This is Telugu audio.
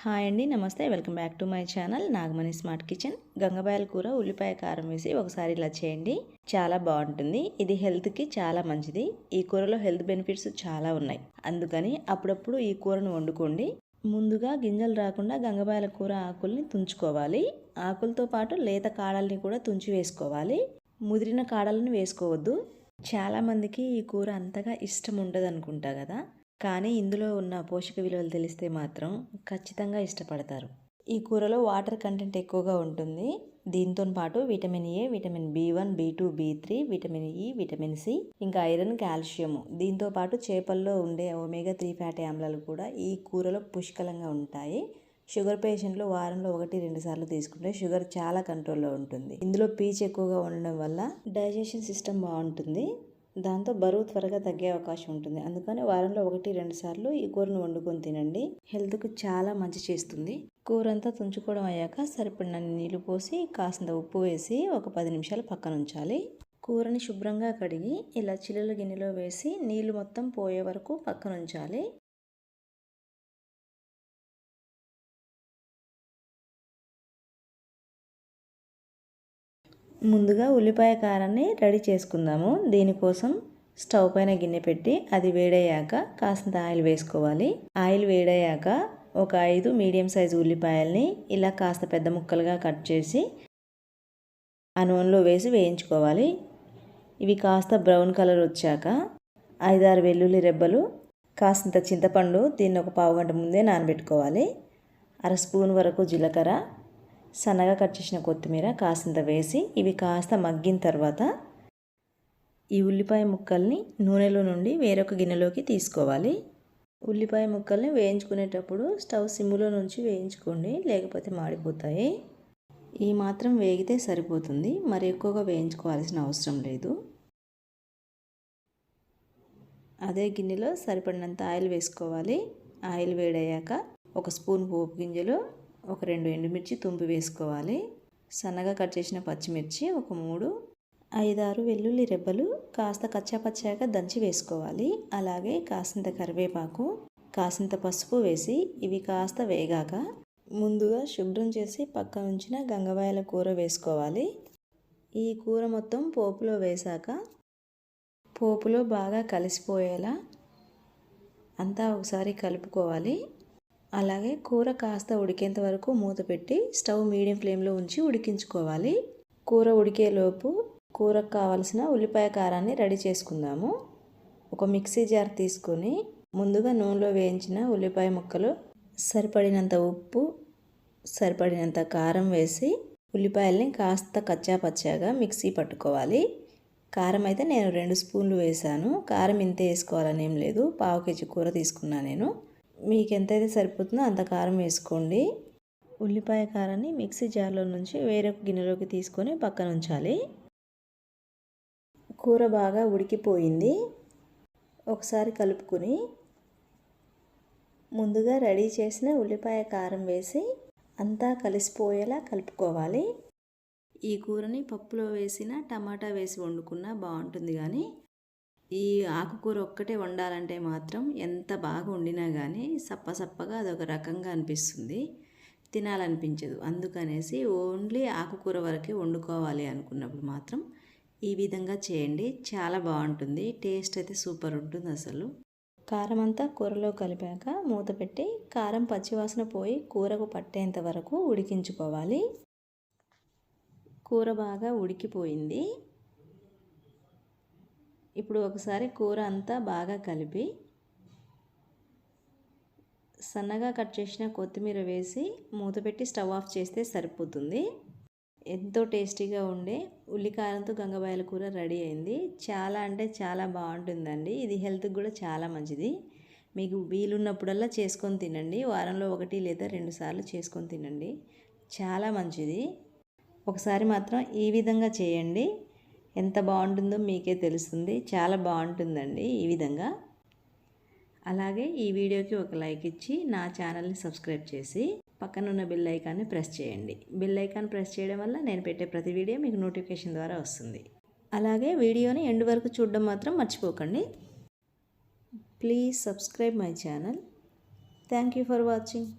హాయ్ అండి నమస్తే. Welcome back to my channel Nagamani smart kitchen. గంగబాయల కూర ఉల్లిపాయ కారం వేసి ఒకసారి ఇలా చేయండి. చాలా బాగుంటుంది. ఇది హెల్త్కి చాలా మంచిది. ఈ కూరలో హెల్త్ బెనిఫిట్స్ చాలా ఉన్నాయి. అందుకని అప్పుడప్పుడు ఈ కూరను వండుకోండి. ముందుగా గింజలు రాకుండా గంగబాయల కూర ఆకుల్ని తుంచుకోవాలి. ఆకులతో పాటు లేత కాడల్ని కూడా తుంచి వేసుకోవాలి. ముదిరిన కాడలను వేసుకోవద్దు. చాలామందికి ఈ కూర అంతగా ఇష్టం ఉండదు అనుకుంటా కదా. కానీ ఇందులో ఉన్న పోషక విలువలు తెలిస్తే మాత్రం ఖచ్చితంగా ఇష్టపడతారు. ఈ కూరలో వాటర్ కంటెంట్ ఎక్కువగా ఉంటుంది. దీంతో పాటు vitamin A vitamin B one B two B three vitamin E vitamin C ఇంకా ఐరన్ కాల్షియం. దీంతో పాటు చేపల్లో ఉండే ఒమేగా త్రీ ఫ్యాటీ ఆమ్లాలు కూడా ఈ కూరలో పుష్కలంగా ఉంటాయి. షుగర్ పేషెంట్లు వారంలో ఒకటి రెండు సార్లు తీసుకుంటే షుగర్ చాలా కంట్రోల్లో ఉంటుంది. ఇందులో పీచ్ ఎక్కువగా ఉండడం వల్ల డైజెషన్ సిస్టమ్ బాగుంటుంది. దాంతో బరువు త్వరగా తగ్గే అవకాశం ఉంటుంది. అందుకని వారంలో ఒకటి రెండు సార్లు ఈ కూరను వండుకొని తినండి. హెల్త్కు చాలా మంచి చేస్తుంది. కూర అంతా తుంచుకోవడం అయ్యాక సరిపడినన్ని నీళ్ళు పోసి కాసింత ఉప్పు వేసి ఒక పది నిమిషాలు పక్కన ఉంచాలి. కూరని శుభ్రంగా కడిగి ఇలా చిల్లుల గిన్నెలో వేసి నీళ్ళు మొత్తం పోయే వరకు పక్కన ఉంచాలి. ముందుగా ఉల్లిపాయ కారాన్ని రెడీ చేసుకుందాము. దీనికోసం స్టవ్ పైన గిన్నె పెట్టి అది వేడయ్యాక కాస్తంత ఆయిల్ వేసుకోవాలి. ఆయిల్ వేడయ్యాక ఒక ఐదు మీడియం సైజు ఉల్లిపాయల్ని ఇలా కాస్త పెద్ద ముక్కలుగా కట్ చేసి ఆ నూనెలో వేసి వేయించుకోవాలి. ఇవి కాస్త బ్రౌన్ కలర్ వచ్చాక ఐదారు వెల్లుల్లి రెబ్బలు కాస్తంత చింతపండు దీన్ని ఒక పావు గంట ముందే నానబెట్టుకోవాలి. అర స్పూన్ వరకు జీలకర్ర సన్నగా కట్ చేసిన కొత్తిమీర కాసింత వేసి ఇవి కాస్త మగ్గిన తర్వాత ఈ ఉల్లిపాయ ముక్కల్ని నూనెలో నుండి వేరొక గిన్నెలోకి తీసుకోవాలి. ఉల్లిపాయ ముక్కల్ని వేయించుకునేటప్పుడు స్టవ్ సిమ్లో నుంచి వేయించుకోండి లేకపోతే మాడిపోతాయి. ఈ మాత్రం వేగితే సరిపోతుంది మరి ఎక్కువగా వేయించుకోవాల్సిన అవసరం లేదు. అదే గిన్నెలో సరిపడినంత ఆయిల్ వేసుకోవాలి. ఆయిల్ వేడయ్యాక ఒక స్పూన్ పోపు గింజలు ఒక రెండు ఎండుమిర్చి తుంపి వేసుకోవాలి. సన్నగా కట్ చేసిన పచ్చిమిర్చి ఒక మూడు ఐదారు వెల్లుల్లి రెబ్బలు కాస్త కచ్చాపచ్చాగా దంచి వేసుకోవాలి. అలాగే కాసింత కరివేపాకు కాసింత పసుపు వేసి ఇవి కాస్త వేగాక ముందుగా శుభ్రం చేసి పక్క ఉంచిన గంగవాయల కూర వేసుకోవాలి. ఈ కూర మొత్తం పోపులో వేశాక పోపులో బాగా కలిసిపోయేలా అంతా ఒకసారి కలుపుకోవాలి. అలాగే కూర కాస్త ఉడికేంత వరకు మూత పెట్టి స్టవ్ మీడియం ఫ్లేమ్లో ఉంచి ఉడికించుకోవాలి. కూర ఉడికేలోపు కూరకు కావలసిన ఉల్లిపాయ కారాన్ని రెడీ చేసుకుందాము. ఒక మిక్సీ జార్ తీసుకొని ముందుగా నూనెలో వేయించిన ఉల్లిపాయ ముక్కలు సరిపడినంత ఉప్పు సరిపడినంత కారం వేసి ఉల్లిపాయల్ని కాస్త కచ్చా పచ్చాగా మిక్సీ పట్టుకోవాలి. కారం అయితే నేను రెండు స్పూన్లు వేసాను కారం ఇంతే వేసుకోవాలని ఏం లేదు. పావు కేజీ కూర తీసుకున్నా నేను. మీకు ఎంతైతే సరిపోతుందో అంత కారం వేసుకోండి. ఉల్లిపాయ కారాన్ని మిక్సీ జార్లో నుంచి వేరొక గిన్నెలోకి తీసుకొని పక్కన ఉంచాలి. కూర బాగా ఉడికిపోయింది. ఒకసారి కలుపుకొని ముందుగా రెడీ చేసిన ఉల్లిపాయ కారం వేసి అంతా కలిసిపోయేలా కలుపుకోవాలి. ఈ కూరని పప్పులో వేసిన టమాటా వేసి వండుకున్నా బాగుంటుంది కానీ ఈ ఆకుకూర ఒక్కటే వండాలంటే మాత్రం ఎంత బాగా వండినా కానీ సప్పసప్పగా అదొక రకంగా అనిపిస్తుంది. తినాలనిపించదు. అందుకనేసి ఓన్లీ ఆకుకూర వరకే వండుకోవాలి అనుకున్నప్పుడు మాత్రం ఈ విధంగా చేయండి. చాలా బాగుంటుంది. టేస్ట్ అయితే సూపర్ ఉంటుంది అసలు. కారం అంతా కూరలో కలిపాక మూత పెట్టి కారం పచ్చివాసన పోయి కూరకు పట్టేంత వరకు ఉడికించుకోవాలి. కూర బాగా ఉడికిపోయింది. ఇప్పుడు ఒకసారి కూర అంతా బాగా కలిపి సన్నగా కట్ చేసిన కొత్తిమీర వేసి మూత పెట్టి స్టవ్ ఆఫ్ చేస్తే సరిపోతుంది. ఎంతో టేస్టీగా ఉండే ఉల్లికారంతో గంగబాయల కూర రెడీ అయింది. చాలా అంటే చాలా బాగుంటుందండి. ఇది హెల్త్కి కూడా చాలా మంచిది. మీకు వీలున్నప్పుడల్లా చేసుకొని తినండి. వారంలో ఒకటి లేదా రెండు సార్లు చేసుకొని తినండి. చాలా మంచిది. ఒకసారి మాత్రం ఈ విధంగా చేయండి. ఎంత బాగుంటుందో మీకే తెలుస్తుంది. చాలా బాగుంటుందండి ఈ విధంగా. అలాగే ఈ వీడియోకి ఒక లైక్ ఇచ్చి నా ఛానల్ని సబ్స్క్రైబ్ చేసి పక్కన ఉన్న బిల్ ఐకాన్ని ప్రెస్ చేయండి. బిల్ ఐకాన్ ప్రెస్ చేయడం వల్ల నేను పెట్టే ప్రతి వీడియో మీకు నోటిఫికేషన్ ద్వారా వస్తుంది. అలాగే వీడియోని ఎండ్ వరకు చూడడం మాత్రం మర్చిపోకండి. Please subscribe my channel. Thank you for watching.